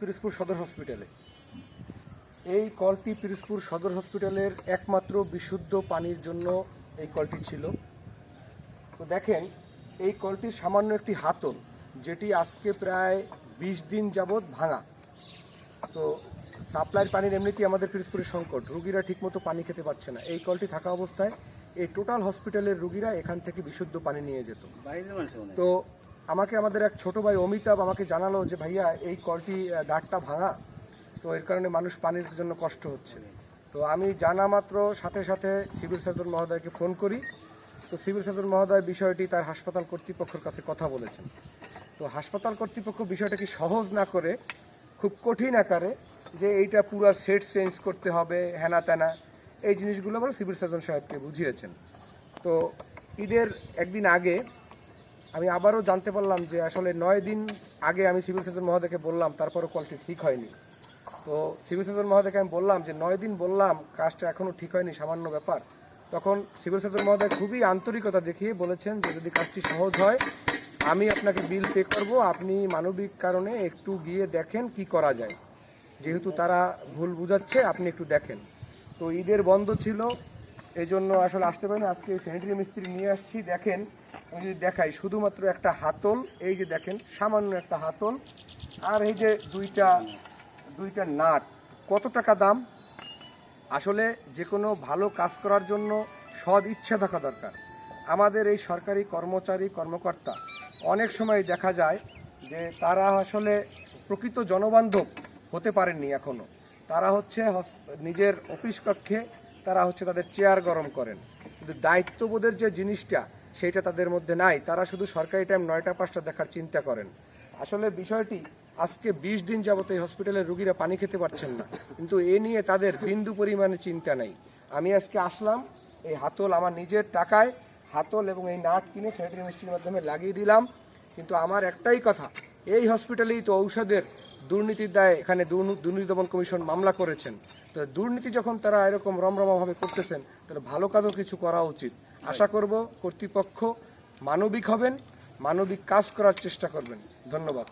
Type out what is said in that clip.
পিরোজপুর সদর হসপিটালে এই কলটি পিরোজপুর সদর হসপিটালের একমাত্র বিশুদ্ধ পানির জন্য এই কলটি ছিল। তো দেখেন এই কলটির সামান্য একটি হাতল যেটি আজকে প্রায় বিশ দিন যাবৎ ভাঙা। তো সাপ্লাইয়ের পানির এমনিতেই আমাদের পিরোজপুরের সংকট রুগীরা ঠিকমতো পানি খেতে পারছে না। এই কলটি থাকা অবস্থায় এই টোটাল হসপিটালের রুগীরা এখান থেকে বিশুদ্ধ পানি নিয়ে যেত। তো আমাকে আমাদের এক ছোট ভাই অমিতাভ আমাকে জানালো যে, ভাইয়া, এই কলটি ডাটটা ভাঙা। তো এর কারণে মানুষ পানির জন্য কষ্ট হচ্ছে। তো আমি জানা মাত্র সাথে সাথে সিভিল সার্জন মহোদয়কে ফোন করি। তো সিভিল সার্জন মহোদয় বিষয়টি তার হাসপাতাল কর্তৃপক্ষের কাছে কথা বলেছেন। তো হাসপাতাল কর্তৃপক্ষ বিষয়টাকে সহজ না করে, খুব কঠিন আকারে, যে এইটা পুরো সেট চেঞ্জ করতে হবে, হেনা তেনা, এই জিনিসগুলো বলে সিভিল সার্জন সাহেবকে বুঝিয়েছেন। তো ঈদের একদিন আগে আমি আবারও জানতে পারলাম যে আসলে নয় দিন আগে আমি সিভিল সার্জন মহোদয়কে বললাম, তারপরও কলটি ঠিক হয়নি। তো সিভিল সার্জন মহোদয়কে আমি বললাম যে, নয় দিন বললাম, কাজটা এখনও ঠিক হয়নি, সামান্য ব্যাপার। তখন সিভিল সার্জন মহোদয় খুবই আন্তরিকতা দেখিয়ে বলেছেন যে, যদি কাজটি সহজ হয়, আমি আপনাকে বিল পে করব, আপনি মানবিক কারণে একটু গিয়ে দেখেন কি করা যায়। যেহেতু তারা ভুল বুঝাচ্ছে, আপনি একটু দেখেন। তো ঈদের বন্ধ ছিল এই জন্য আসলে আসতে পারেন আজকে স্যানিটারি মিস্ত্রি নিয়ে আসছি। দেখেন, আমি যদি দেখাই, শুধুমাত্র একটা হাতল, এই যে দেখেন, সামান্য একটা হাতল, আর এই যে দুইটা দুইটা নাট, কত টাকা দাম? আসলে যে কোনো ভালো কাজ করার জন্য সদ ইচ্ছা থাকা দরকার। আমাদের এই সরকারি কর্মচারী, কর্মকর্তা, অনেক সময় দেখা যায় যে তারা আসলে প্রকৃত জনবান্ধব হতে পারেননি এখনও তারা হচ্ছে নিজের অফিস কক্ষে তারা হচ্ছে তাদের চেয়ার গরম করেন। কিন্তু দায়িত্ববোধের যে জিনিসটা, সেটা তাদের মধ্যে নাই। তারা শুধু সরকারি টাইম নয়টা, পাঁচটা দেখার চিন্তা করেন। আসলে বিষয়টি, আজকে বিশ দিন যাবত এই হসপিটালের রুগীরা পানি খেতে পারছেন না। কিন্তু এ নিয়ে তাদের বিন্দু পরিমাণে চিন্তা নেই। আমি আজকে আসলাম, এই হাতল আমার নিজের টাকায়, হাতল এবং এই নাট কিনে স্যানিটারি মিস্ত্রির মাধ্যমে লাগিয়ে দিলাম। কিন্তু আমার একটাই কথা, এই হসপিটালেই তো ঔষধের দুর্নীতির দায়ে এখানে দুর্নীতি দমন কমিশন মামলা করেছেন। তো দুর্নীতি যখন তারা এরকম রমরমাভাবে করতেছেন তাহলে ভালো কাজও কিছু করা উচিত। আশা করব কর্তৃপক্ষ মানবিক হবেন মানবিক কাজ করার চেষ্টা করবেন। ধন্যবাদ।